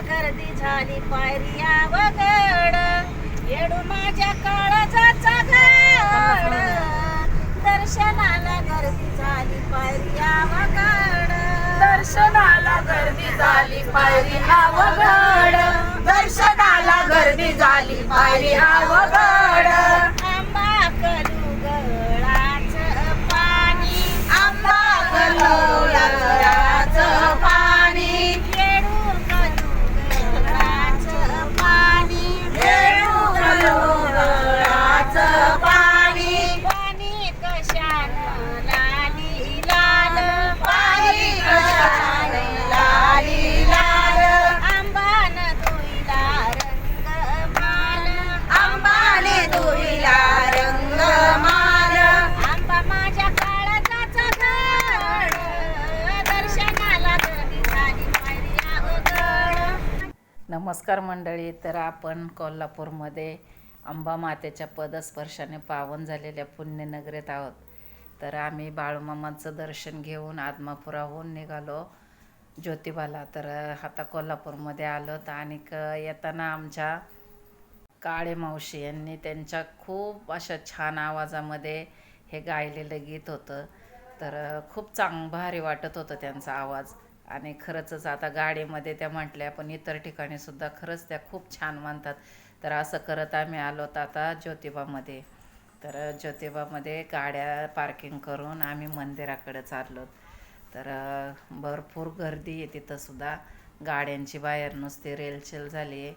गर्दी झाली पायरिया वगड येडू माझ्या काळजाचा घड दर्शनाला गर्दी झाली पायरिया वगड दर्शनाला गर्दी झाली पायरी वगड दर्शनाला गर्दी झाली पायरी वगड नमस्कार मंडळी तर आपण कोल्हापूरमध्ये अंबा मातेच्या पदस्पर्शाने पावन झालेल्या पुण्यनगरीत आहोत. तर आम्ही बाळूमामांचं दर्शन घेऊन आदमापुराहून निघालो ज्योतिबाला. तर आता कोल्हापूरमध्ये आलो तर आणि येताना आमच्या काळे मावशी यांनी त्यांच्या खूप अशा छान आवाजामध्ये हे गायलेलं गीत होतं. तर खूप चांग भारी वाटत होतं त्यांचा आवाज. आणि खरंचच आता गाडीमध्ये त्या म्हटल्या पण इतर ठिकाणी सुद्धा खरंच त्या खूप छान मानतात. तर असं करत आम्ही आलोत आता ज्योतिबामध्ये. तर ज्योतिबामध्ये गाड्या पार्किंग करून आम्ही मंदिराकडे चाललो. तर भरपूर गर्दी आहे तिथंसुद्धा गाड्यांची बाहेर नुसती रेलचेल झाली. आहे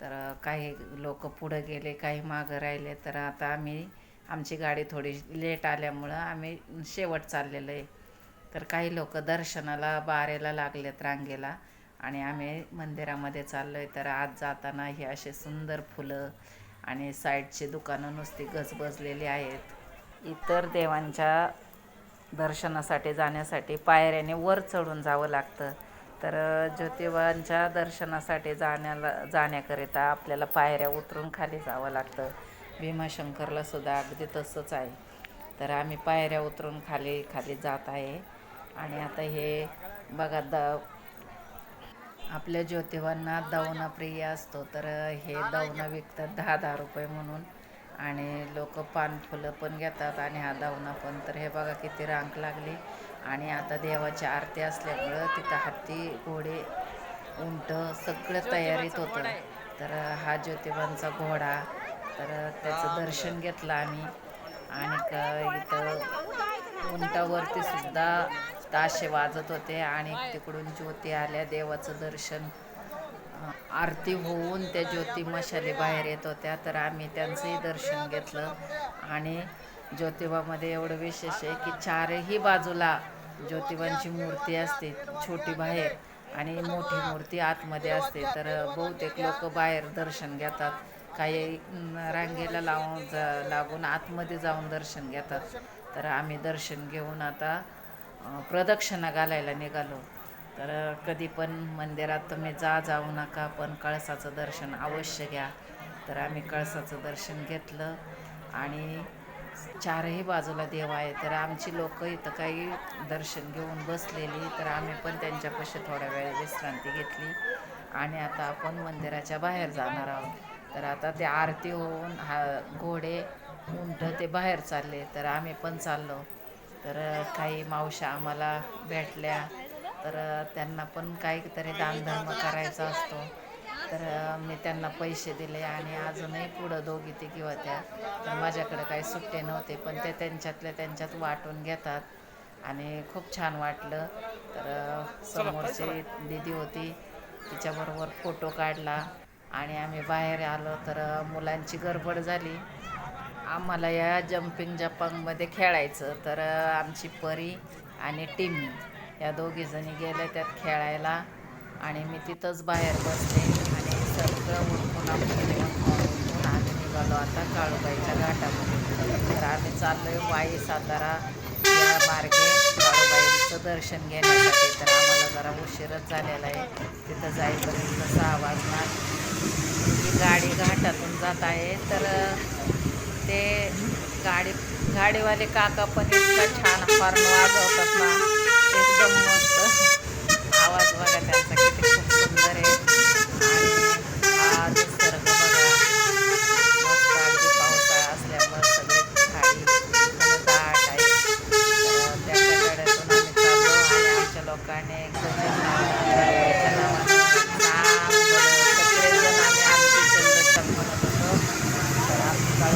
तर काही लोक पुढं गेले काही मागं राहिले. तर आता आम्ही आमची गाडी थोडी लेट आल्यामुळं आम्ही शेवट चाललेलं आहे. तर काही लोक दर्शनाला बारेला लागलेत रांगेला आणि आम्ही मंदिरामध्ये चाललो आहे तर आज जाताना ही असे सुंदर फुलं आणि साईडची दुकानं नुसती गजबजलेली आहेत. इतर देवांच्या दर्शनासाठी जाण्यासाठी पायऱ्याने वर चढून जावं लागतं. तर ज्योतिबांच्या दर्शनासाठी जाण्याला जाण्याकरिता आपल्याला पायऱ्या उतरून खाली जावं लागतं. भीमाशंकरला सुद्धा अगदी तसंच आहे. तर आम्ही पायऱ्या उतरून खाली खाली जात आहे. आणि आता हे बघा द आपल्या ज्योतिबांना दवना प्रिय असतो तर हे दवना विकतात दहा दहा रुपये म्हणून. आणि लोक पान फुलं पण घेतात आणि हा दवना पण. तर हे बघा किती रांग लागली. आणि आता देवाची आरती असल्यामुळं तिथं हत्ती घोडे उंट सगळं तयारीत होतं. तर हा ज्योतिबांचा घोडा. तर त्याचं दर्शन घेतलं आम्ही. आणि क इथं उंटावरती सुद्धा ताशे वाजत होते आणि तिकडून ज्योती आल्या देवाचं दर्शन आरती होऊन त्या ज्योती मशाली बाहेर येत होत्या. तर आम्ही त्यांचंही दर्शन घेतलं आणि ज्योतिबामध्ये एवढं विशेष आहे की चारही बाजूला ज्योतिबांची मूर्ती असते छोटी बाहेर आणि मोठी मूर्ती आतमध्ये असते. तर बहुतेक लोक बाहेर दर्शन घेतात. काही रांगेला लावून जा लागून आतमध्ये जाऊन दर्शन घेतात. तर आम्ही दर्शन घेऊन आता प्रदक्षिणा घालायला निघालो. तर कधी पण मंदिरात तुम्ही जा जाऊ नका पण कळसाचं दर्शन अवश्य घ्या. तर आम्ही कळसाचं दर्शन घेतलं आणि चारही बाजूला देव आहे तर आमची लोक इथं काही दर्शन घेऊन बसलेली तर आम्ही पण त्यांच्यापाशी थोड्या वेळ विश्रांती घेतली आणि आता आपण मंदिराच्या बाहेर जाणार आहोत. तर आता ते आरती होऊन हा घोडे उंट ते बाहेर चालले तर आम्ही पण चाललो. तर काही मावशा आम्हाला भेटल्या तर त्यांना पण काहीतरी दानधर्म करायचा असतो. तर मी त्यांना पैसे दिले आणि अजूनही पुढं दोघी तिघी होत्या. तर माझ्याकडे काही सुट्टे नव्हते पण ते त्यांच्यातल्या त्यांच्यात वाटून घेतात आणि खूप छान वाटलं. तर समोरची दिदी होती तिच्याबरोबर फोटो काढला आणि आम्ही बाहेर आलो. तर मुलांची गडबड झाली. आम्हाला या जम्पिंग जपांगमध्ये खेळायचं. तर आमची परी आणि टिमी या दोघीजणी गेल्या त्यात खेळायला. आणि मी तिथंच बाहेर बसले आणि सगळं उठून आपण उठून आम्ही निघालो आता काळूबाईच्या घाटामध्ये. तर आम्ही चाललोय वाई सातारा या मार्गे काळूबाईचं दर्शन घेण्यासाठी. तर आम्हाला जरा उशीरच झालेला आहे. तिथं जाईपर्यंत सहा वाजणार ही गाडी घाटातून जात आहे. तर ते गाडी गाडीवाले काका पण इतका छान हॉर्न वाजवतात ना. एकदम मस्त. आवाज बघा त्यांचा किती खूप सुंदर आहे.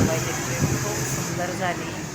मुंबई खूप सुंदर झाली.